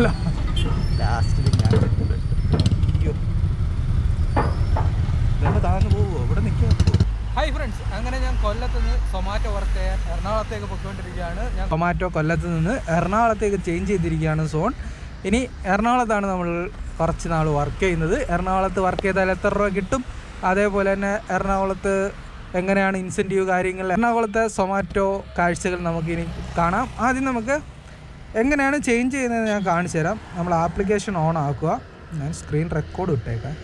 ലാസ്റ്റിൽ ഞാൻ വരുന്നത്. അയ്യോ. നമ്മൾ താഴ്ന്നു പോവോ ഇവിടെ നിൽക്കാൻ ഹായ് ഫ്രണ്ട്സ് അങ്ങനെ ഞാൻ കൊല്ലത്ത് നിന്ന് സൊമാറ്റോ വർക്ക് ചെയ്യാൻ എറണാകുളത്തേക്ക് പൊയ്ക്കൊണ്ടിരിക്കുകയാണ്. ഞാൻ ടൊമാറ്റോ കൊല്ലത്ത് നിന്ന് എറണാകുളത്തേക്ക് ചേഞ്ച് ചെയ്തിരിക്കുകയാണ് സോൺ. ഇനി എറണാകുളത്താണ് നമ്മൾ കുറച്ച് നാൾ വർക്ക് ചെയ്യുന്നത്. എറണാകുളത്ത് വർക്ക് ചെയ്താൽ എത്ര രൂപ കിട്ടും? അതേപോലെ തന്നെ എറണാകുളത്ത് എങ്ങനെയാണ് ഇൻസെന്റീവ് കാര്യങ്ങൾ? എറണാകുളത്തെ സൊമാറ്റോ കാഴ്ചകൾ നമുക്കിനി കാണാം. ആദ്യം നമുക്ക് എങ്ങനെയാണ് ചേഞ്ച് ചെയ്യുന്നത് ഞാൻ കാണിച്ചു തരാം. നമ്മൾ ആപ്ലിക്കേഷൻ ഓൺ ആക്കുക. ഞാൻ സ്ക്രീൻ റെക്കോർഡ് ഇട്ടേക്കാം.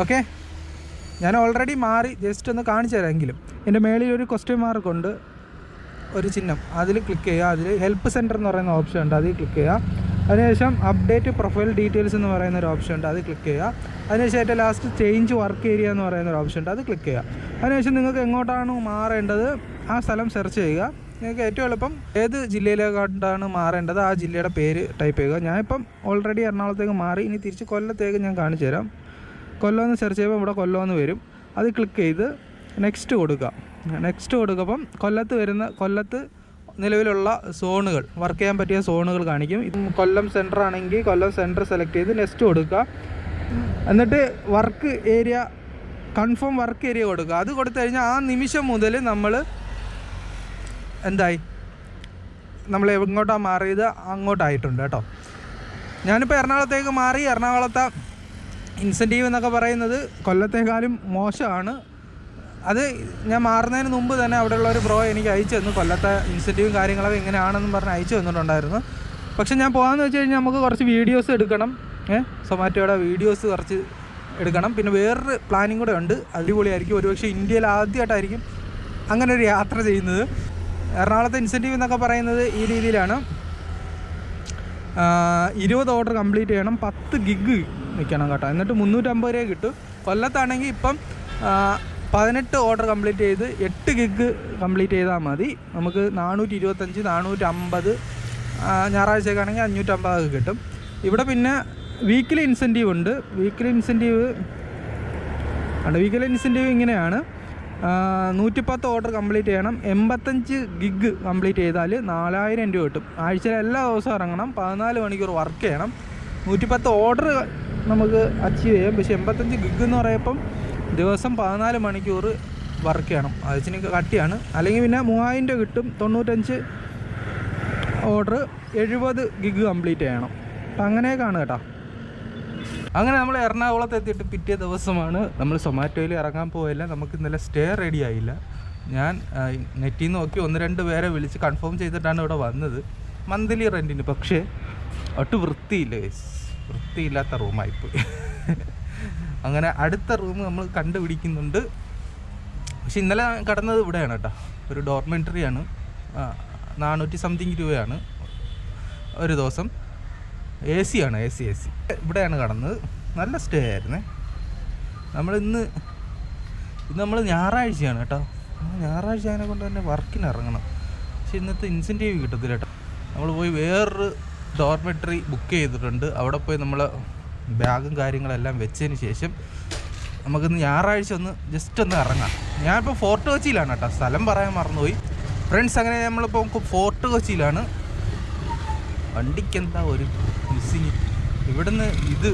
ഓക്കെ ഞാൻ ഓൾറെഡി മാറി ജസ്റ്റ് ഒന്ന് കാണിച്ചു തരാമെങ്കിലും എന്റെ മേളിൽ ഒരു ക്വസ്റ്റ്യൻ മാർക്ക് ഉണ്ട്. ഒരു ചിഹ്നം. അതിൽ ക്ലിക്ക് ചെയ്യുക. അതിൽ ഹെൽപ്പ് സെന്റർ എന്ന് പറയുന്ന ഓപ്ഷൻ ഉണ്ട്. അതിൽ ക്ലിക്ക് ചെയ്യുക. അതിനുശേഷം അപ്ഡേറ്റ് പ്രൊഫൈൽ ഡീറ്റെയിൽസ് എന്ന് പറയുന്ന ഒരു ഓപ്ഷൻ ഉണ്ട്. അത് ക്ലിക്ക് ചെയ്യുക. അതിനുശേഷം ഏറ്റവും ലാസ്റ്റ് ചേഞ്ച് വർക്ക് ഏരിയ എന്ന് പറയുന്ന ഒരു ഓപ്ഷൻ ഉണ്ട്. അത് ക്ലിക്ക് ചെയ്യുക. അതിനുശേഷം നിങ്ങൾക്ക് എങ്ങോട്ടാണ് മാറേണ്ടത്? ആ സ്ഥലം സെർച്ച് ചെയ്യുക. നിങ്ങൾക്ക് ഏറ്റവും എളുപ്പം ഏത് ജില്ലയിലേക്കാണ് മാറേണ്ടത്? ആ ജില്ലയുടെ പേര് ടൈപ്പ് ചെയ്യുക. ഞാനിപ്പം ഓൾറെഡി എറണാകുളത്തേക്ക് മാറി. ഇനി തിരിച്ച് കൊല്ലത്തേക്ക് ഞാൻ കാണിച്ചു തരാം. കൊല്ലം എന്ന് സെർച്ച് ചെയ്യുമ്പോൾ ഇവിടെ കൊല്ലം എന്ന് വരും. അത് ക്ലിക്ക് ചെയ്ത് നെക്സ്റ്റ് കൊടുക്കുക. നെക്സ്റ്റ് കൊടുക്കുമ്പം കൊല്ലത്ത് വരുന്ന കൊല്ലത്ത് നിലവിലുള്ള സോണുകൾ വർക്ക് ചെയ്യാൻ പറ്റിയ സോണുകൾ കാണിക്കും. കൊല്ലം സെന്റർ ആണെങ്കിൽ കൊല്ലം സെന്റർ സെലക്ട് ചെയ്ത് നെക്സ്റ്റ് കൊടുക്കുക. എന്നിട്ട് work area confirm work area കൊടുക്കുക. അത് കൊടുത്തു കഴിഞ്ഞാൽ ആ നിമിഷം മുതൽ നമ്മൾ എന്തായി? നമ്മൾ എങ്ങോട്ടാണ് മാറിയത് അങ്ങോട്ടായിട്ടുണ്ട് കേട്ടോ. ഞാനിപ്പോൾ എറണാകുളത്തേക്ക് മാറി എറണാകുളത്തെ ഇൻസെന്റീവ് എന്നൊക്കെ പറയുന്നത് കൊല്ലത്തേക്കാളും മോശമാണ്. അത് ഞാൻ മാറുന്നതിന് മുമ്പ് തന്നെ അവിടെയുള്ള ഒരു ബ്രോ എനിക്ക് അയച്ചു തന്നു. കൊല്ലത്തെ ഇൻസെന്റീവും കാര്യങ്ങളൊക്കെ എങ്ങനെയാണെന്നും പറഞ്ഞ് അയച്ചു തന്നിട്ടുണ്ടായിരുന്നു. പക്ഷെ ഞാൻ പോകാമെന്ന് വെച്ച് കഴിഞ്ഞാൽ നമുക്ക് കുറച്ച് വീഡിയോസ് എടുക്കണം. ഏ? സൊമാറ്റോയുടെ വീഡിയോസ് കുറച്ച് എടുക്കണം. പിന്നെ വേറൊരു പ്ലാനിങ് കൂടെ ഉണ്ട്. അടിപൊളിയായിരിക്കും. ഒരുപക്ഷെ ഇന്ത്യയിൽ ആദ്യമായിട്ടായിരിക്കും അങ്ങനെ ഒരു യാത്ര ചെയ്യുന്നത്. എറണാകുളത്തെ ഇൻസെന്റീവ് എന്നൊക്കെ പറയുന്നത് ഈ രീതിയിലാണ്. ഇരുപത് ഓർഡർ കംപ്ലീറ്റ് ചെയ്യണം പത്ത് ഗിഗ് നിൽക്കണം കേട്ടോ. എന്നിട്ട് മുന്നൂറ്റമ്പത് രൂപ കിട്ടും. കൊല്ലത്താണെങ്കിൽ ഇപ്പം പതിനെട്ട് ഓർഡർ കംപ്ലീറ്റ് ചെയ്ത് എട്ട് ഗിഗ് കംപ്ലീറ്റ് ചെയ്താൽ മതി. നമുക്ക് നാനൂറ്റി ഇരുപത്തഞ്ച് നാനൂറ്റമ്പത് ഞായറാഴ്ചക്കാണെങ്കിൽ അഞ്ഞൂറ്റമ്പതൊക്കെ കിട്ടും. ഇവിടെ പിന്നെ വീക്കിലി ഇൻസെന്റീവ് ഉണ്ട്. വീക്കിലി ഇൻസെന്റീവ് അല്ല വീക്കിലി ഇൻസെന്റീവ് ഇങ്ങനെയാണ്. നൂറ്റിപ്പത്ത് ഓർഡർ കംപ്ലീറ്റ് ചെയ്യണം. എൺപത്തഞ്ച് ഗിഗ് കംപ്ലീറ്റ് ചെയ്താൽ നാലായിരം രൂപ കിട്ടും. ആഴ്ചയിൽ എല്ലാ ദിവസവും ഇറങ്ങണം. പതിനാല് മണിക്കൂർ വർക്ക് ചെയ്യണം. നൂറ്റിപ്പത്ത് ഓർഡർ നമുക്ക് അച്ചീവ് ചെയ്യാം. പക്ഷേ എൺപത്തഞ്ച് ഗിഗ് എന്ന് പറയുമ്പം ദിവസം പതിനാല് മണിക്കൂർ വർക്ക് ചെയ്യണം. അത് കട്ടിയാണ്. അല്ലെങ്കിൽ പിന്നെ മൂവായിരം രൂപ കിട്ടും. തൊണ്ണൂറ്റഞ്ച് ഓർഡർ എഴുപത് ഗിഗ് കംപ്ലീറ്റ് ചെയ്യണം. അപ്പം അങ്ങനെയൊക്കെയാണ് കേട്ടോ. അങ്ങനെ നമ്മൾ എറണാകുളത്ത് എത്തിയിട്ട് പിറ്റേ ദിവസമാണ് നമ്മൾ സൊമാറ്റോയിൽ ഇറങ്ങാൻ പോയില്ല നമുക്ക് ഇന്നലെ സ്റ്റേ റെഡി ആയില്ല. ഞാൻ നെറ്റിൽ നിന്ന് നോക്കി ഒന്ന് രണ്ട് പേരെ വിളിച്ച് കൺഫേം ചെയ്തിട്ടാണ് ഇവിടെ വന്നത്. മന്ത്ലി റെന്റിന് പക്ഷേ ഒട്ടും വൃത്തിയില്ല വൃത്തിയില്ലാത്ത റൂമായിപ്പോയി അങ്ങനെ അടുത്ത റൂം നമ്മൾ കണ്ടുപിടിക്കുന്നുണ്ട്. പക്ഷെ ഇന്നലെ കടന്നത് ഇവിടെയാണ് കേട്ടോ. ഒരു ഡോർമെന്ററിയാണ് നാനൂറ്റി സംതിങ് രൂപയാണ് ഒരു ദിവസം. എ സി ആണ് എ സി എ സി. ഇവിടെയാണ് കടന്നത്. നല്ല സ്റ്റേ ആയിരുന്നേ. നമ്മൾ ഇന്ന് നമ്മൾ ഞായറാഴ്ചയാണ് കേട്ടോ. ഞായറാഴ്ച അതിനെ കൊണ്ട് തന്നെ വർക്കിന് ഇറങ്ങണം പക്ഷെ ഇന്നത്തെ ഇൻസെന്റീവ് കിട്ടത്തില്ല കേട്ടോ. നമ്മൾ പോയി വേറൊരു ഡോർമെറ്ററി ബുക്ക് ചെയ്തിട്ടുണ്ട്. അവിടെ പോയി നമ്മൾ ബാഗും കാര്യങ്ങളെല്ലാം വെച്ചതിന് ശേഷം നമുക്കിന്ന് ഞായറാഴ്ച ഒന്ന് ജസ്റ്റ് ഒന്ന് ഇറങ്ങാം. ഞാനിപ്പോൾ ഫോർട്ട് കൊച്ചിയിലാണ് കേട്ടോ. സ്ഥലം പറയാൻ മറന്നുപോയി. ഫ്രണ്ട്സ് അങ്ങനെ നമ്മളിപ്പോൾ ഫോർട്ട് കൊച്ചിയിലാണ് വണ്ടിക്ക് എന്താ ഒരു മിസ്സിങ് ഇവിടുന്ന് ഇത്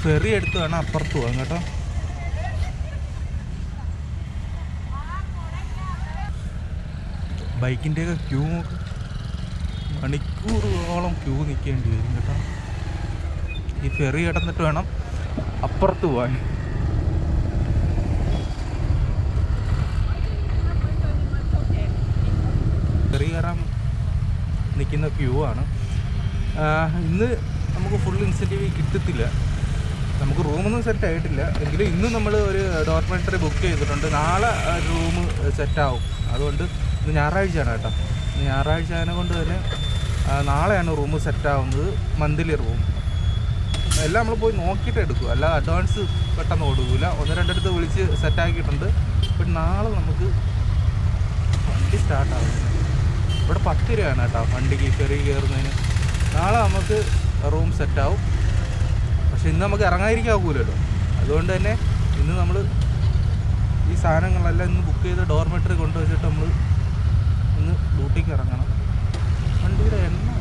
ഫെറി എടുത്ത് വേണം അപ്പുറത്ത് പോകാൻ കേട്ടോ. ബൈക്കിന്റെയൊക്കെ ക്യൂ മണിക്കൂറുകളോളം ക്യൂ നിൽക്കേണ്ടി വരും കേട്ടോ. ഈ ഫെറി കിടന്നിട്ട് വേണം അപ്പുറത്ത് പോകാൻ. ഫെറി കയറാൻ നിൽക്കുന്ന ക്യൂ ആണ്. ഇന്ന് നമുക്ക് ഫുൾ ഇൻസെന്റീവ് കിട്ടത്തില്ല. നമുക്ക് റൂമൊന്നും സെറ്റ് ആയിട്ടില്ല. എങ്കിലും ഇന്ന് നമ്മൾ ഒരു ഡോർമെറ്ററി ബുക്ക് ചെയ്തിട്ടുണ്ട്. നാളെ റൂം സെറ്റാവും അതുകൊണ്ട് ഇന്ന് ഞായറാഴ്ചയാണ് കേട്ടോ. ഇന്ന് ഞായറാഴ്ച കൊണ്ട് തന്നെ നാളെയാണ് റൂം സെറ്റാവുന്നത് മന്ത്ലി റൂം എല്ലാം നമ്മൾ പോയി നോക്കിയിട്ട് എടുക്കും. അല്ല അഡ്വാൻസ് പെട്ടെന്ന് കൊടുക്കില്ല ഒന്ന് രണ്ടിടത്ത് വിളിച്ച് സെറ്റാക്കിയിട്ടുണ്ട് ഇപ്പം നാളെ നമുക്ക് വണ്ടി സ്റ്റാർട്ടാവും ഇവിടെ പത്ത് രൂപയാണ് കേട്ടോ വണ്ടിക്ക് കയറി കയറുന്നതിന്. നാളെ നമുക്ക് റൂം സെറ്റാവും. പക്ഷെ ഇന്ന് നമുക്ക് ഇറങ്ങാതിരിക്കാൻ ആകുമല്ലോ അതുകൊണ്ട് തന്നെ ഇന്ന് നമ്മൾ ഈ സാധനങ്ങളെല്ലാം ഇന്ന് ബുക്ക് ചെയ്ത് ഡോർമെറ്ററി കൊണ്ടുവച്ചിട്ട് നമ്മൾ ഇന്ന് ഡ്യൂട്ടിക്ക് ഇറങ്ങണം. വണ്ടിയുടെ എണ്ണ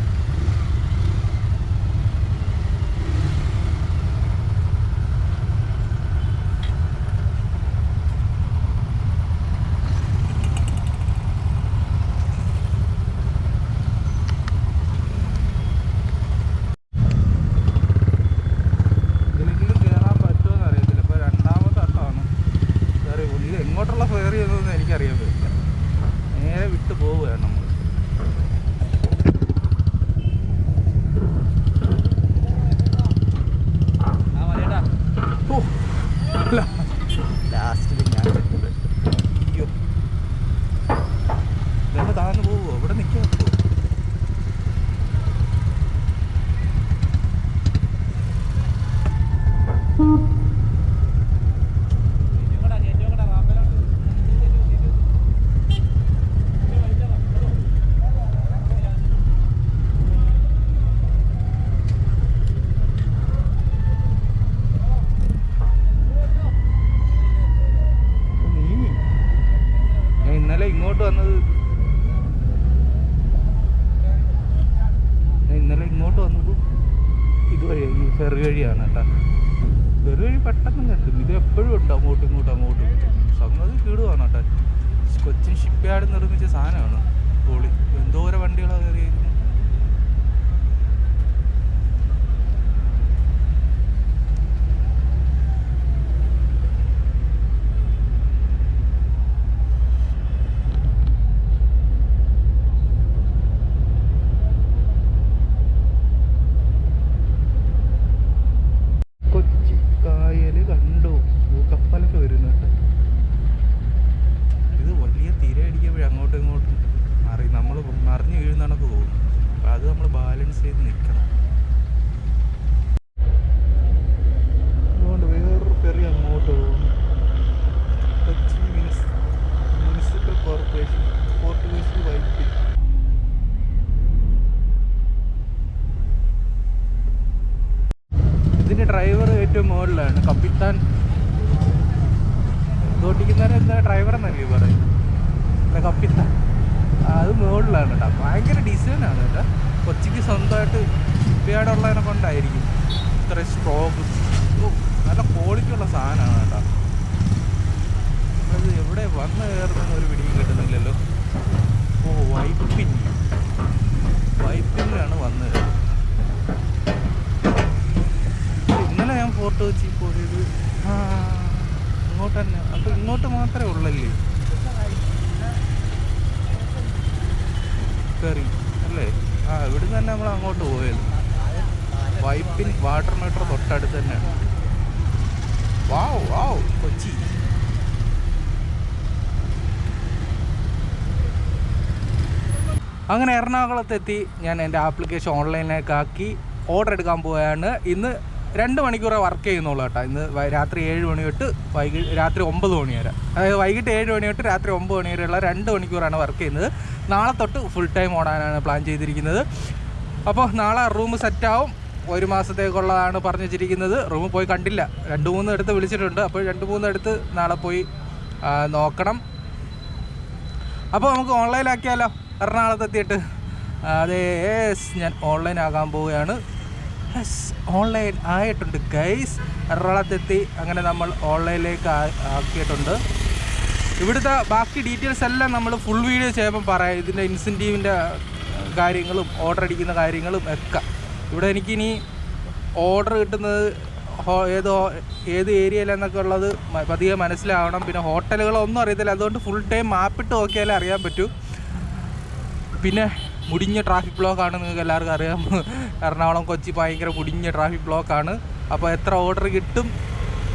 ഇത് എങ്ങോട്ടുള്ള ഫെയർ ചെയ്തതെന്ന് എനിക്കറിയാൻ പറ്റില്ല നേരെ വിട്ടു പോവുകയാണ് നമ്മൾ ആ മലയേട്ടാ. ഓ അല്ല. ഇങ്ങോട്ട് വന്നത്. ഇന്നലെ ഇങ്ങോട്ട് വന്നത് ഇതുവഴി ഈ ഫെറി വഴിയാണ് കേട്ടാ. ഫെറി വഴി പെട്ടെന്ന് എത്തും. ഇത് എപ്പോഴും ഉണ്ട് അങ്ങോട്ടും ഇങ്ങോട്ടും അങ്ങോട്ടും. സംഗതി കീടുവാണ് കേട്ടാ. കൊച്ചിൻ ഷിപ്പ് യാർഡ് നിർമ്മിച്ച സാധനമാണ്. പൊളി. എന്തോരം വണ്ടികളാണ് കയറിയത്? അത് നമ്മൾ ബാലൻസ് ചെയ്ത് നിൽക്കണം അതുകൊണ്ട് വേറൊരു ഫെറി അങ്ങോട്ട് പോകും കൊച്ചി മുനിസ് മുനിസിപ്പൽ കോർപ്പറേഷൻ പോർട്ടുഗീസ് വൈപ്പിൽ ഇതിന്റെ ഡ്രൈവർ ഏറ്റവും മുകളിലാണ് കപ്പിത്താൻ ഓട്ടിക്കുന്നവരെ എന്താ ഡ്രൈവർ എന്നല്ലേ പറയും അല്ല കപ്പിത്താൻ ആ, അത് മുകളിലാണ് കേട്ടോ ഭയങ്കര ഡിസൈനാണ് കേട്ടോ കൊച്ചിക്ക് സ്വന്തമായിട്ട് ഉള്ളതിനെ കൊണ്ടായിരിക്കും ഇത്ര സ്ട്രോക്ക് നല്ല ക്വാളിറ്റി ഉള്ള സാധനമാണ് കേട്ടോ അത് എവിടെ വന്ന് കയറുന്ന ഒരു പിടിയും കിട്ടുന്നില്ലല്ലോ ഓ വൈപ്പിൻ വൈപ്പിനിലാണ് വന്നത്. ഇന്നലെ ഞാൻ ഫോട്ടോ വെച്ച് പോയത് ഇങ്ങോട്ട് തന്നെ. അപ്പൊ ഇങ്ങോട്ട് മാത്രമേ ഉള്ളല്ലേ? കയറി അല്ലേ? ആ ഇവിടുന്ന് തന്നെ നമ്മൾ അങ്ങോട്ട് പോയത്. വൈപ്പിൻ വാട്ടർ മീറ്റർ തൊട്ടടുത്ത് തന്നെയാണ്. വാവ് വാവ് കൊച്ചി. അങ്ങനെ എറണാകുളത്തെത്തി. ഞാൻ എന്റെ ആപ്ലിക്കേഷൻ ഓൺലൈനിലേക്ക് ആക്കി ഓർഡർ എടുക്കാൻ പോയാണ് ഇന്ന് രണ്ട് മണിക്കൂറേ വർക്ക് ചെയ്യുന്നുള്ളൂ കേട്ടോ. ഇന്ന് രാത്രി ഏഴ് മണി തൊട്ട് വൈകി രാത്രി ഒമ്പത് മണി വരെ. അതായത് വൈകിട്ട് ഏഴ് മണി തൊട്ട് രാത്രി ഒമ്പത് മണി വരെയുള്ള രണ്ട് മണിക്കൂറാണ് വർക്ക് ചെയ്യുന്നത്. നാളെ തൊട്ട് ഫുൾ ടൈം ഓടാനാണ് പ്ലാൻ ചെയ്തിരിക്കുന്നത്. അപ്പോൾ നാളെ റൂം സെറ്റാവും ഒരു മാസത്തേക്കുള്ളതാണ് പറഞ്ഞു വെച്ചിരിക്കുന്നത് റൂം പോയി കണ്ടില്ല. രണ്ട് മൂന്ന് എടുത്ത് വിളിച്ചിട്ടുണ്ട്. അപ്പോൾ രണ്ട് മൂന്ന് എടുത്ത് നാളെ പോയി നോക്കണം. അപ്പോൾ നമുക്ക് ഓൺലൈനാക്കിയാലോ എറണാകുളത്ത് എത്തിയിട്ട് അതെ ഞാൻ ഓൺലൈൻ ആകാൻ പോവുകയാണ്. ഓൺലൈൻ ആയിട്ടുണ്ട് ഗൈസ് എറണാകുളത്തെത്തി അങ്ങനെ നമ്മൾ ഓൺലൈനിലേക്ക് ആക്കിയിട്ടുണ്ട്. ഇവിടുത്തെ ബാക്കി ഡീറ്റെയിൽസ് എല്ലാം നമ്മൾ ഫുൾ വീഡിയോ ചെയ്യുമ്പോൾ പറയാം. ഇതിന്റെ ഇൻസെന്റീവിന്റെ കാര്യങ്ങളും ഓർഡർ അടിക്കുന്ന കാര്യങ്ങളും ഒക്കെ. ഇവിടെ എനിക്കിനി ഓർഡർ കിട്ടുന്നത് ഏത് ഏതോ ഏരിയയിലെന്നൊക്കെ ഉള്ളത് പതിയെ മനസ്സിലാവണം. പിന്നെ ഹോട്ടലുകളൊന്നും അറിയത്തില്ല. അതുകൊണ്ട് ഫുൾ ടൈം മാപ്പിട്ട് നോക്കിയാലേ അറിയാൻ പറ്റൂ. പിന്നെ മുടിഞ്ഞ ട്രാഫിക് ബ്ലോക്കാണ് നിങ്ങൾക്ക് എല്ലാവർക്കും അറിയാം. എറണാകുളം കൊച്ചി ഭയങ്കര മുടിഞ്ഞ ട്രാഫിക് ബ്ലോക്കാണ് അപ്പോൾ എത്ര ഓർഡർ കിട്ടും?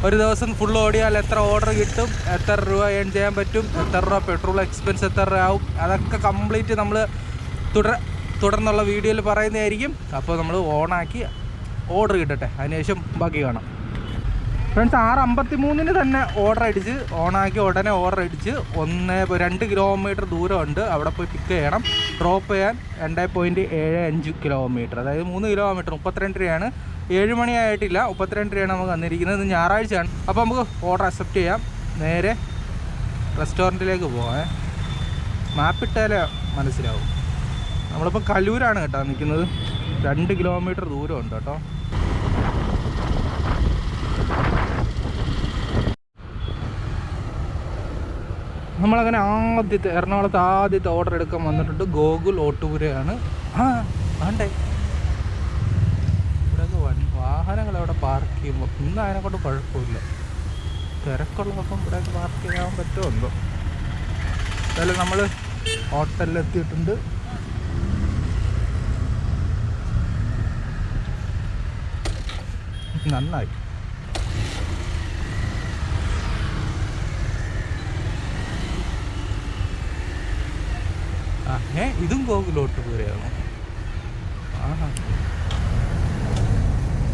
ഒരു ദിവസം ഫുൾ ഓടിയാൽ എത്ര ഓർഡർ കിട്ടും? എത്ര രൂപ ഏൺ ചെയ്യാൻ പറ്റും? എത്ര രൂപ പെട്രോൾ എക്സ്പെൻസ് എത്ര രൂപ ആവും? അതൊക്കെ കംപ്ലീറ്റ് നമ്മൾ തുടർ തുടർന്നുള്ള വീഡിയോയിൽ പറയുന്നതായിരിക്കും. അപ്പോൾ നമ്മൾ ഓണാക്കി ഓർഡർ കിട്ടട്ടെ. അതിനുശേഷം ബാക്കി കാണാം. ഫ്രണ്ട്സ് ആറ് അമ്പത്തി മൂന്നിന് തന്നെ ഓർഡർ അടിച്ച് ഓണാക്കി ഉടനെ ഓർഡർ അടിച്ച് ഒന്ന് രണ്ട് കിലോമീറ്റർ ദൂരമുണ്ട്. അവിടെ പോയി പിക്ക് ചെയ്യണം. ഡ്രോപ്പ് ചെയ്യാൻ രണ്ട് പോയിന്റ് ഏഴ് അഞ്ച് കിലോമീറ്റർ അതായത് മൂന്ന് കിലോമീറ്റർ മുപ്പത്തിരണ്ട് രൂപയാണ്. ഏഴ് മണിയായിട്ടില്ല മുപ്പത്തിരണ്ട് രൂപയാണ് നമുക്ക് വന്നിരിക്കുന്നത് ഇത് ഞായറാഴ്ചയാണ്. അപ്പോൾ നമുക്ക് ഓർഡർ അക്സെപ്റ്റ് ചെയ്യാം. നേരെ റെസ്റ്റോറന്റിലേക്ക് പോകാം മാപ്പിട്ടാലേ മനസ്സിലാവും. നമ്മളിപ്പോൾ കലൂരാണ് കേട്ടോ നിൽക്കുന്നത്. രണ്ട് കിലോമീറ്റർ ദൂരമുണ്ട് കേട്ടോ. നമ്മളങ്ങനെ ആദ്യത്തെ എറണാകുളത്ത് ആദ്യത്തെ ഓർഡർ എടുക്കാൻ വന്നിട്ടുണ്ട്. ഗോകുൽ ഓട്ടുപുരയാണ്. ആ വേണ്ടേ? ഇവിടെയൊക്കെ വാഹനങ്ങൾ അവിടെ പാർക്ക് ചെയ്യുമ്പോൾ ഇന്ന് അതിനെ കൊണ്ട് കുഴപ്പമില്ല. തിരക്കുള്ളപ്പം ഇവിടെയൊക്കെ പാർക്ക് ചെയ്യാൻ പറ്റുമല്ലോ എന്തോ എന്തായാലും നമ്മൾ ഹോട്ടലിലെത്തിയിട്ടുണ്ട്. നന്നായി. ഏ? ഇതും ഗോകുലോട്ട് പോലെയാണോ ആഹാ.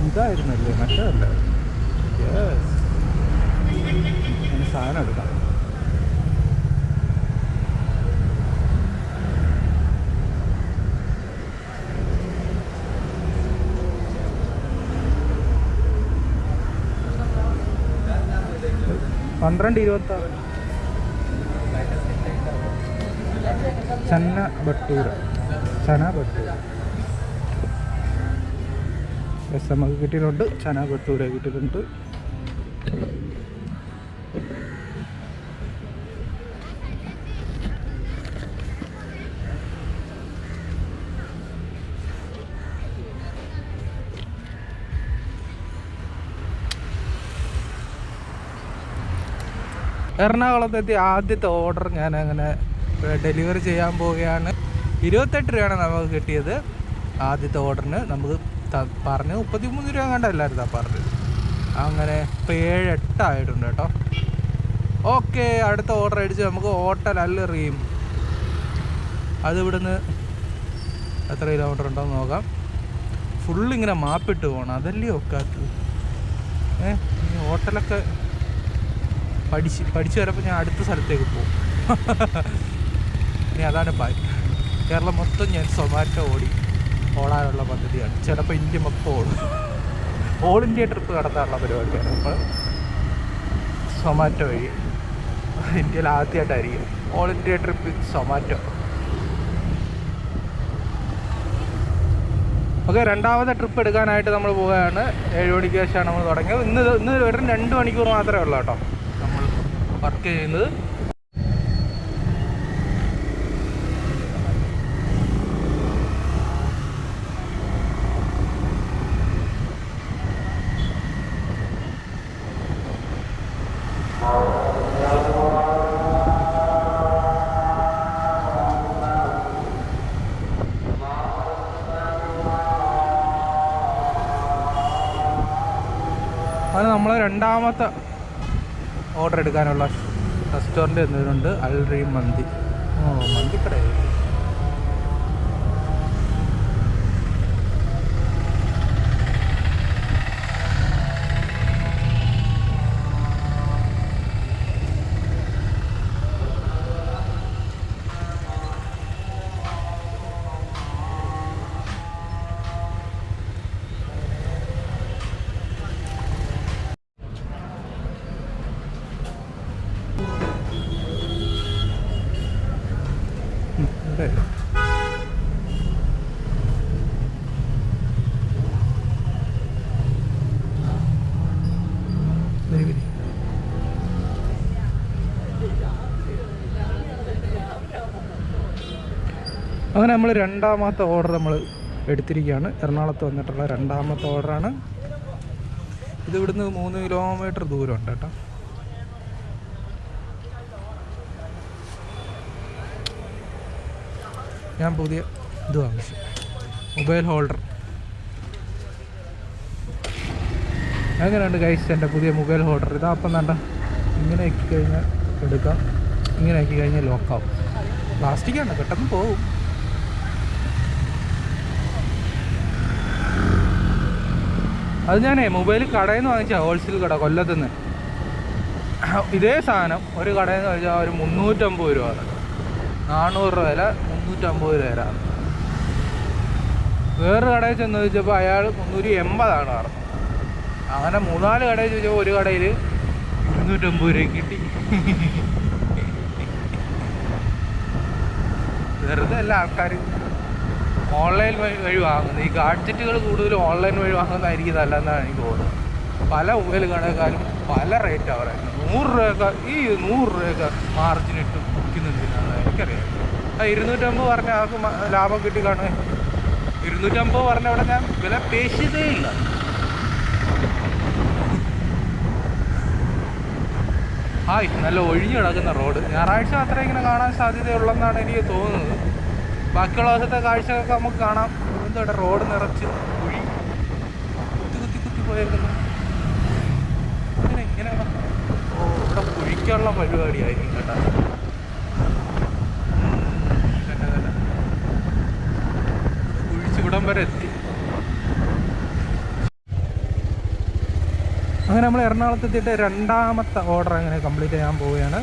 ഇതായിരുന്നല്ലേ? മറ്റേതല്ല? യെസ് സാധനം എടുക്കാം. പന്ത്രണ്ട് ഇരുപത്തി ആറ് ചന്ന ബട്ടൂർ ചന ബട്ടൂര എസ് എം ഒക്കെ കിട്ടിയിട്ടുണ്ട്. ചന ബട്ടൂർ കിട്ടിയിട്ടുണ്ട്. എറണാകുളത്തെത്തി ആദ്യത്തെ ഓർഡർ ഞാൻ അങ്ങനെ ഡെലിവറി ചെയ്യാൻ പോവുകയാണ്. ഇരുപത്തെട്ട് രൂപയാണ് നമുക്ക് കിട്ടിയത്. ആദ്യത്തെ ഓർഡറിന് നമുക്ക് പറഞ്ഞ് മുപ്പത്തിമൂന്ന് രൂപ കണ്ടല്ലായിരുന്നു പറഞ്ഞത്. അങ്ങനെ ഇപ്പോൾ ഏഴ് എട്ടായിട്ടുണ്ട് കേട്ടോ. ഓക്കെ അടുത്ത ഓർഡർ അടിച്ച് നമുക്ക് ഹോട്ടൽ അല്ലെറിയും അത് ഇവിടുന്ന് എത്ര കിലോമീറ്റർ ഉണ്ടോയെന്ന് നോക്കാം. ഫുള്ളിങ്ങനെ മാപ്പിട്ട് പോകണം അതല്ലേ ഒക്കാത്തത്. ഏ ഹോട്ടലൊക്കെ പഠിച്ച് പഠിച്ചു വരപ്പോൾ ഞാൻ അടുത്ത സ്ഥലത്തേക്ക് പോകും. ഇനി അതാണ് പായ് കേരളം മൊത്തം ഞാൻ സൊമാറ്റോ ഓടി ഓടാനുള്ള പദ്ധതിയാണ്. ചിലപ്പോൾ ഇന്ത്യ മൊത്തം ഓടും. ഓൾ ഇന്ത്യ ട്രിപ്പ് നടത്താനുള്ള പരിപാടിയാണ്. അപ്പോൾ സൊമാറ്റോ വഴി ഇന്ത്യയിൽ ആദ്യമായിട്ടായിരിക്കും. All India trip Zomato okay രണ്ടാമത്തെ ട്രിപ്പ് എടുക്കാനായിട്ട് നമ്മൾ പോവുകയാണ്. ഏഴ് മണിക്ക് ശേഷമാണ് നമ്മൾ തുടങ്ങിയത്. ഇന്ന് ഇന്ന് വെറും രണ്ട് മണിക്കൂർ മാത്രമേ ഉള്ളൂ കേട്ടോ. നമ്മൾ വർക്ക് ചെയ്യുന്നത് അത് നമ്മൾ രണ്ടാമത്തെ ഓർഡർ എടുക്കാനുള്ള റെസ്റ്റോറന്റ് എന്നതിനുണ്ട് അൽറീം മന്തി. ഓ മന്തിക്കട അങ്ങനെ നമ്മൾ രണ്ടാമത്തെ ഓർഡർ നമ്മൾ എടുത്തിരിക്കുകയാണ്. എറണാകുളത്ത് വന്നിട്ടുള്ള രണ്ടാമത്തെ ഓർഡറാണ് ഇത് ഇവിടുന്ന് മൂന്ന് കിലോമീറ്റർ ദൂരമുണ്ട് കേട്ടോ. ഞാൻ പുതിയ ഇത് വാങ്ങിച്ചു. Mobile holder. അങ്ങനെയുണ്ട് ഗൈസ് എന്റെ പുതിയ മൊബൈൽ ഹോൾഡർ? ഇതാ അപ്പം വേണ്ട ഇങ്ങനെ ആക്കി കഴിഞ്ഞാൽ എടുക്കാം. ഇങ്ങനെ ആക്കി കഴിഞ്ഞാൽ ലോക്കാവും പ്ലാസ്റ്റിക്കാണ് പെട്ടെന്ന് പോകും അത് ഞാനേ മൊബൈൽ കടയിൽ നിന്ന് വാങ്ങിച്ച ഹോൾസെയിൽ കട കൊല്ലത്തുനിന്ന്. ഇതേ സാധനം ഒരു കടയിൽ നിന്ന് വാങ്ങിച്ചാൽ ഒരു മുന്നൂറ്റമ്പത് രൂപ നാനൂറ് രൂപ വില മുന്നൂറ്റമ്പത് രൂപ വരാണ് വേറൊരു കടയിൽ ചെന്ന് ചോദിച്ചപ്പോൾ അയാൾ മുന്നൂറ്റി എൺപതാണ് പറഞ്ഞത്. അങ്ങനെ മൂന്നാൽ കടയിൽ ചോദിച്ചപ്പോൾ ഒരു കടയിൽ ഇരുന്നൂറ്റമ്പത് രൂപ കിട്ടി. വെറുതെ അല്ല ആൾക്കാർ ഓൺലൈൻ വഴി വാങ്ങുന്നത്. ഈ ഗാഡ്ജറ്റുകൾ കൂടുതലും ഓൺലൈൻ വഴി വാങ്ങുന്നതായിരിക്കും നല്ലതെന്നാണ് എനിക്ക് തോന്നുന്നത്. പല മൊബൈൽ കടക്കാരും പല റേറ്റാണ് പറയുന്നത്. നൂറ് രൂപയൊക്കെ ഈ നൂറ് രൂപയൊക്കെ മാർജിൻ ഇട്ട് വിൽക്കുന്നുണ്ടെന്നാണ് എനിക്കറിയാം. ആ ഇരുന്നൂറ്റമ്പത് പറഞ്ഞ ആൾക്ക് ലാഭം കിട്ടി കാണുക ഇരുന്നൂറ്റമ്പത് പറഞ്ഞ അവിടെ ഞാൻ വില പേശിയതേ ഇല്ല. ഹായ് നല്ല ഒഴിഞ്ഞു കിടക്കുന്ന റോഡ്. ഞായറാഴ്ച മാത്രമേ ഇങ്ങനെ കാണാൻ സാധ്യതയുള്ളെന്നാണ് എനിക്ക് തോന്നുന്നത്. ബാക്കിയുള്ള ദിവസത്തെ കാഴ്ചകളൊക്കെ നമുക്ക് കാണാം. എന്താ റോഡ് നിറച്ച് കുഴി കുത്തി കുത്തി കുത്തി പോയേക്കുന്നു. ഇങ്ങനെ ഇങ്ങനെ ഓ ഇവിടെ കുഴിക്കാനുള്ള പരിപാടിയായിരിക്കും കേട്ടോ. വരെ എത്തി. അങ്ങനെ നമ്മൾ എറണാകുളത്ത് എത്തിയിട്ട് രണ്ടാമത്തെ ഓർഡർ അങ്ങനെ കംപ്ലീറ്റ് ചെയ്യാൻ പോവുകയാണ്.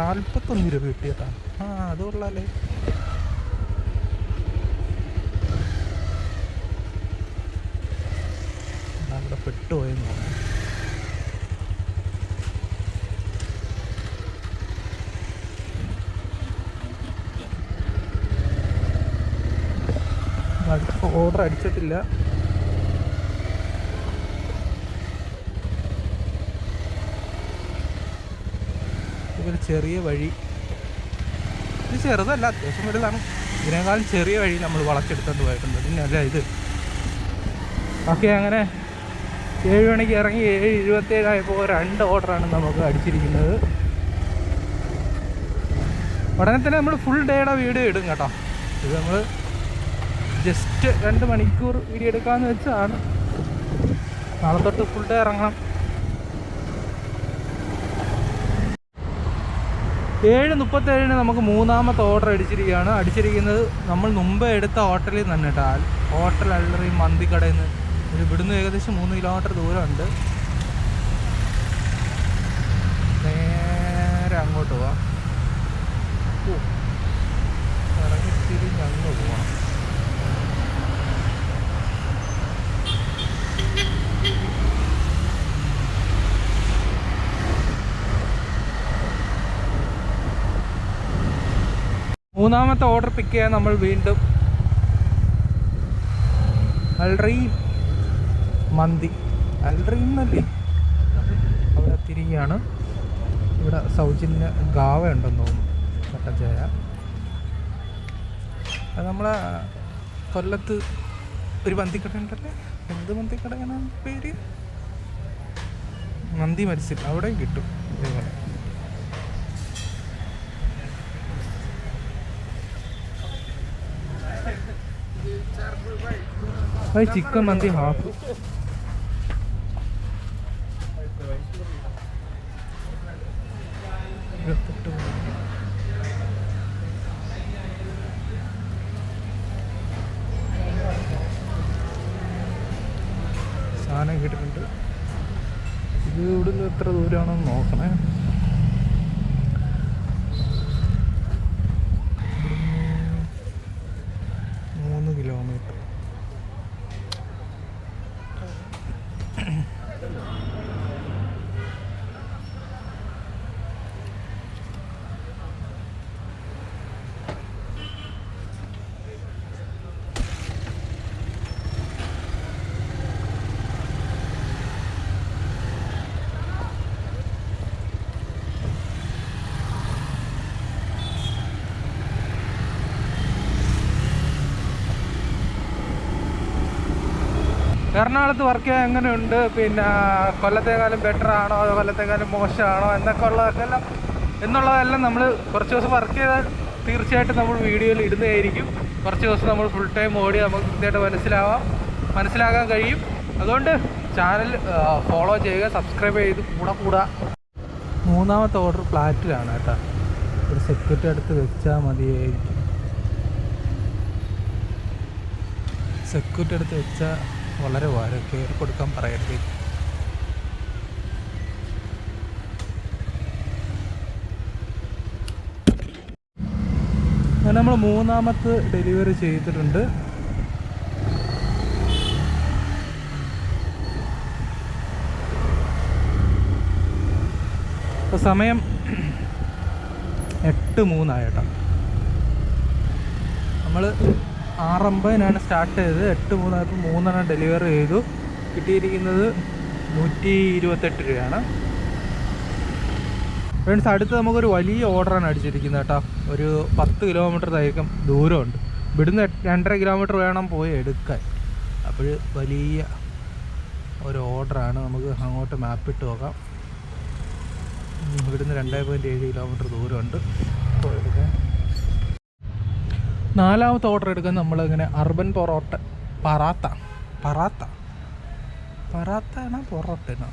നാൽപ്പത്തൊന്ന് രൂപ കിട്ടിയതാണ് ആ അത് കൊള്ളാലേ. അവിടെ പെട്ടുപോയെന്ന് തോന്നുന്നു. ഓർഡർ അടിച്ചിട്ടില്ല. ഇതൊരു ചെറിയ വഴി. ഇത് ചെറുതല്ല അത്യാവശ്യം വലുതാണ്. ഇതിനേക്കാളും ചെറിയ വഴി നമ്മൾ വളച്ചെടുത്തോണ്ട് പോയിട്ടുണ്ട്. പിന്നല്ല ഇത്. ഓക്കെ അങ്ങനെ ഏഴ് മണിക്ക് ഇറങ്ങി ഏഴ് ഇരുപത്തേഴായപ്പോൾ രണ്ട് ഓർഡറാണ് നമുക്ക് അടിച്ചിരിക്കുന്നത്. ഉടനെ തന്നെ നമ്മൾ ഫുൾ ഡേയുടെ വീഡിയോ ഇടും കേട്ടോ. ഇത് നമ്മൾ ജസ്റ്റ് രണ്ട് മണിക്കൂർ വീഡിയോ എടുക്കാമെന്ന് വെച്ചാണ്. നാളെ തൊട്ട് ഫുൾ ഡേ ഇറങ്ങണം. ഏഴ് മുപ്പത്തേഴിന് നമുക്ക് മൂന്നാമത്തെ ഓർഡർ അടിച്ചിരിക്കുകയാണ്. അടിച്ചിരിക്കുന്നത് നമ്മൾ മുമ്പ് എടുത്ത ഹോട്ടലിൽ നിന്ന് കേട്ടോ. ഹോട്ടൽ അല്ലറി മന്തിക്കടയിൽ നിന്ന്. ഇവിടുന്ന് ഏകദേശം മൂന്ന് കിലോമീറ്റർ ദൂരമുണ്ട്. നേരെ അങ്ങോട്ട് പോവാം. ഇറങ്ങി തിരിഞ്ഞ് അങ്ങോട്ട് പോവാം. മൂന്നാമത്തെ ഓർഡർ പിക്ക് ചെയ്യാൻ നമ്മൾ വീണ്ടും അൽറീം മന്തി. അൽറീം എന്നല്ലേ. അവിടെ തിരികെയാണ് ഇവിടെ സൗജന്യ ഗാവ ഉണ്ടെന്ന് തോന്നുന്നു. കട്ടൻ ചായ അത് നമ്മളെ കൊല്ലത്ത് ഒരു മന്തിക്കട ഉണ്ടല്ലേ എന്ത് മന്തിക്കടയാണ് പേര്? മന്തി മത്സ്യം. അവിടെയും കിട്ടും ഇതേപോലെ. ഒരു ചിക്കൻ മന്തി ഹാഫ് സാധനം കിട്ടിയിട്ടുണ്ട് ഇത് നിന്ന് എത്ര ദൂരമാണെന്ന് നോക്കണേ. മൂന്ന് കിലോമീറ്റർ. എറണാകുളത്ത് വർക്ക് ചെയ്യാൻ എങ്ങനെയുണ്ട്? പിന്നെ കൊല്ലത്തേക്കാളും ബെറ്റർ ആണോ? അതോ കൊല്ലത്തേക്കാളും മോശമാണോ? എന്നൊക്കെ ഉള്ളതൊക്കെ എല്ലാം എന്നുള്ളതെല്ലാം നമ്മൾ കുറച്ച് ദിവസം വർക്ക് ചെയ്താൽ തീർച്ചയായിട്ടും നമ്മൾ വീഡിയോയിൽ ഇടുന്നതായിരിക്കും. കുറച്ച് ദിവസം നമ്മൾ ഫുൾ ടൈം ഓടി നമുക്ക് കൃത്യമായിട്ട് മനസ്സിലാവാം. മനസ്സിലാക്കാൻ കഴിയും. അതുകൊണ്ട് ചാനൽ ഫോളോ ചെയ്യുക സബ്സ്ക്രൈബ് ചെയ്ത് കൂടെ കൂടാ. മൂന്നാമത്തെ ഓർഡർ ഫ്ലാറ്റിലാണ് കേട്ടോ. ഒരു സെക്യൂരിറ്റി അടുത്ത് വെച്ചാൽ മതിയായിരിക്കും. സെക്യൂരിറ്റി അടുത്ത് വെച്ചാൽ വളരെ വാര കയറി കൊടുക്കാൻ പറയരുത്. നമ്മൾ മൂന്നാമത്തെ ഡെലിവറി ചെയ്തിട്ടുണ്ട്. ഇപ്പോൾ സമയം എട്ട് മൂന്നായിട്ടാണ്. നമ്മൾ ആറമ്പതിനാണ് സ്റ്റാർട്ട് ചെയ്തത്. എട്ട് മൂന്നായപ്പോൾ മൂന്നെണ്ണം ഡെലിവറി ചെയ്തു. കിട്ടിയിരിക്കുന്നത് നൂറ്റി ഇരുപത്തെട്ട് രൂപയാണ്. ഫ്രണ്ട്സ് അടുത്ത് നമുക്കൊരു വലിയ ഓർഡറാണ് അടിച്ചിരിക്കുന്നത് കേട്ടോ. ഒരു പത്ത് കിലോമീറ്റർ തയ്ക്കും ദൂരമുണ്ട്. ഇവിടുന്ന് രണ്ടര കിലോമീറ്റർ വേണം പോയി എടുക്കാൻ. അപ്പോൾ വലിയ ഒരു ഓർഡറാണ് നമുക്ക് അങ്ങോട്ട് മാപ്പ് ഇട്ട് നോക്കാം. ഇവിടുന്ന് രണ്ടേ പോയിന്റ് ഏഴ് കിലോമീറ്റർ ദൂരമുണ്ട്. നാലാമത്തെ ഓർഡർ എടുക്കാൻ നമ്മളിങ്ങനെ അർബൻ പൊറോട്ട. പറാത്ത. പറാത്ത. പറാത്ത ആണോ? പൊറോട്ടനോ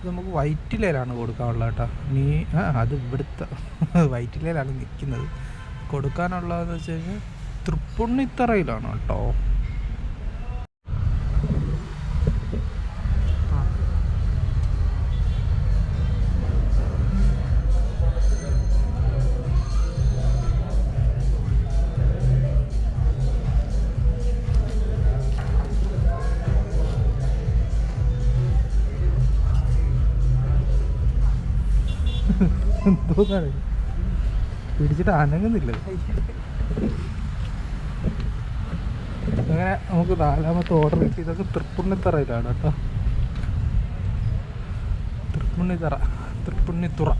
ഇത് നമുക്ക് വൈറ്റിലയിലാണ് കൊടുക്കാനുള്ളത് കേട്ടോ. നീ ആ അത് ഇവിടുത്തെ വൈറ്റിലയിലാണ് നിൽക്കുന്നത്. കൊടുക്കാനുള്ളതെന്ന് വെച്ച് കഴിഞ്ഞാൽ തൃപ്പുണ്ണിത്തറയിലാണ് കേട്ടോ. എന്തോന്നാണ് പിടിച്ചിട്ട് അനങ്ങുന്നില്ല. അങ്ങനെ നമുക്ക് നാലാമത്തെ ഓർഡർ കിട്ടി. ഇതൊക്കെ തൃപ്പുണ്ണിത്തറയിലാണ് കേട്ടോ. തൃപ്പുണ്ണിത്തറ. തൃപ്പുണ്ണിത്തുറ.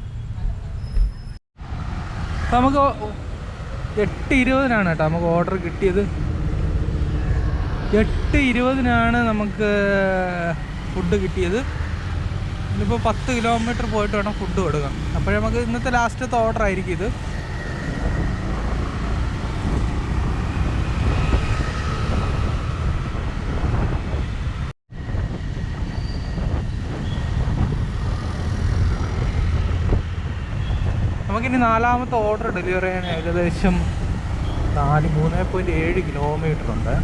നമുക്ക് എട്ട് ഇരുപതിനാണ് കേട്ടോ നമുക്ക് ഓർഡർ കിട്ടിയത്. എട്ട് ഇരുപതിനാണ് നമുക്ക് ഫുഡ് കിട്ടിയത്. ഇനിയിപ്പോൾ പത്ത് കിലോമീറ്റർ പോയിട്ട് വേണം ഫുഡ് കൊടുക്കാം അപ്പോഴേ നമുക്ക് ഇന്നത്തെ ലാസ്റ്റത്തെ ഓർഡർ ആയിരിക്കും ഇത്. നമുക്കിനി നാലാമത്തെ ഓർഡർ ഡെലിവറി ചെയ്യാൻ ഏകദേശം നാല് മൂന്ന് പോയിന്റ് ഏഴ് കിലോമീറ്റർ ഉണ്ട്.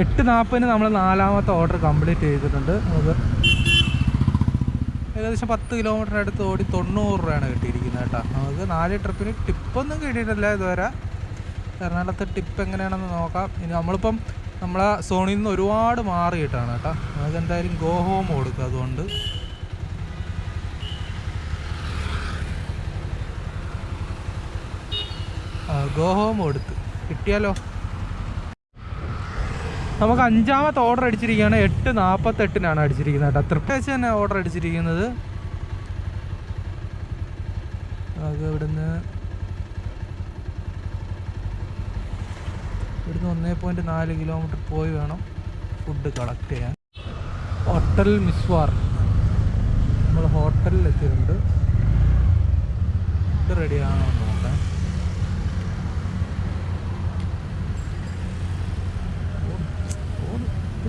എട്ട് നാൽപ്പതിന് നമ്മൾ നാലാമത്തെ ഓർഡർ കംപ്ലീറ്റ് ചെയ്തിട്ടുണ്ട്. നമുക്ക് ഏകദേശം പത്ത് കിലോമീറ്റർ അടുത്ത് ഓടി തൊണ്ണൂറ് രൂപയാണ് കിട്ടിയിരിക്കുന്നത് കേട്ടോ. നമുക്ക് നാല് ട്രിപ്പിന് ടിപ്പൊന്നും കിട്ടിയിട്ടില്ല ഇതുവരെ. എറണാകുളത്തെ ടിപ്പ് എങ്ങനെയാണെന്ന് നോക്കാം. ഇനി നമ്മളിപ്പം നമ്മളെ സോണിൽ നിന്ന് ഒരുപാട് മാറിയിട്ടാണ് കേട്ടോ. നമുക്ക് എന്തായാലും ഗോ ഹോം കൊടുക്കുക അതുകൊണ്ട്. ഗോ ഹോം കൊടുത്ത്. കിട്ടിയാലോ? നമുക്ക് അഞ്ചാമത്തെ ഓർഡർ അടിച്ചിരിക്കുകയാണ്. എട്ട് നാൽപ്പത്തെട്ടിനാണ് അടിച്ചിരിക്കുന്നത് കേട്ടോ. തൃപ്തി വെച്ച് തന്നെ ഓർഡർ അടിച്ചിരിക്കുന്നത്. അത് ഇവിടുന്ന് ഇവിടുന്ന് ഒന്നേ പോയിന്റ് നാല് കിലോമീറ്റർ പോയി വേണം ഫുഡ് കളക്ട് ചെയ്യാൻ. ഹോട്ടൽ മിസ്വാർ നമ്മൾ ഹോട്ടലിൽ എത്തിയിട്ടുണ്ട്. ഫുഡ് റെഡിയാണോ എന്ന് നോക്കാം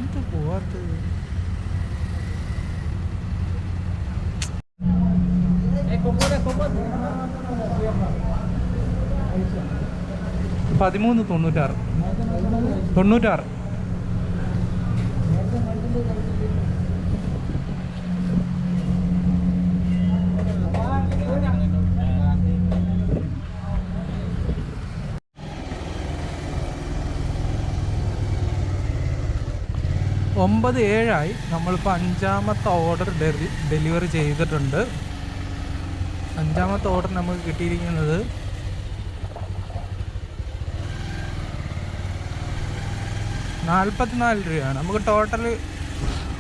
എന്താ പോവാത്തത് പതിമൂന്ന് തൊണ്ണൂറ്റാറ്. തൊണ്ണൂറ്റാറ്. ഒമ്പത് ഏഴായി നമ്മളിപ്പോൾ അഞ്ചാമത്തെ ഓർഡർ ഡെലി ഡെലിവറി ചെയ്തിട്ടുണ്ട്. അഞ്ചാമത്തെ ഓർഡർ നമുക്ക് കിട്ടിയിരിക്കുന്നത് നാൽപ്പത്തിനാല് രൂപയാണ്. നമുക്ക് ടോട്ടൽ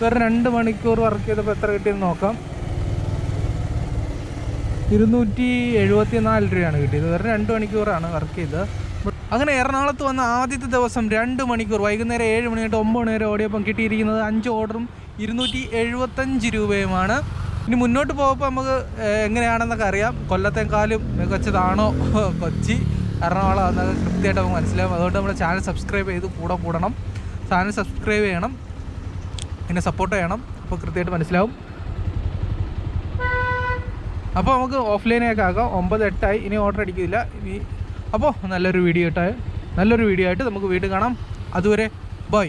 വേറെ രണ്ട് മണിക്കൂർ വർക്ക് ചെയ്തപ്പോൾ എത്ര കിട്ടിയെന്ന് നോക്കാം. ഇരുന്നൂറ്റി എഴുപത്തി നാല് രൂപയാണ് കിട്ടിയത്. വെറും രണ്ട് മണിക്കൂറാണ് വർക്ക് ചെയ്തത്. അങ്ങനെ എറണാകുളത്ത് വന്ന ആദ്യത്തെ ദിവസം രണ്ട് മണിക്കൂർ വൈകുന്നേരം ഏഴ് മണി തൊട്ട് ഒമ്പത് മണി വരെ ഓടിയപ്പം കിട്ടിയിരിക്കുന്നത് അഞ്ച് ഓർഡറും ഇരുന്നൂറ്റി എഴുപത്തഞ്ച് രൂപയുമാണ്. ഇനി മുന്നോട്ട് പോകുമ്പോൾ നമുക്ക് എങ്ങനെയാണെന്നൊക്കെ അറിയാം. കൊല്ലത്തെക്കാലും മികച്ചതാണോ കൊച്ചി? എറണാകുളം എന്നൊക്കെ കൃത്യമായിട്ട് നമുക്ക് മനസ്സിലാവും. അതുകൊണ്ട് നമ്മുടെ ചാനൽ സബ്സ്ക്രൈബ് ചെയ്ത് കൂടെ കൂടണം. ചാനൽ സബ്സ്ക്രൈബ് ചെയ്യണം. എന്നെ സപ്പോർട്ട് ചെയ്യണം. അപ്പോൾ കൃത്യമായിട്ട് മനസ്സിലാവും. അപ്പോൾ നമുക്ക് ഓഫ്ലൈനൊക്കെ ആക്കാം. ഒമ്പത് എട്ടായി. ഇനി ഓർഡർ അടിക്കില്ല. ഇനി അപ്പോൾ നല്ലൊരു വീഡിയോ ആയിട്ട് നല്ലൊരു വീഡിയോ ആയിട്ട് നമുക്ക് വീണ്ടും കാണാം. അതുവരെ ബൈ.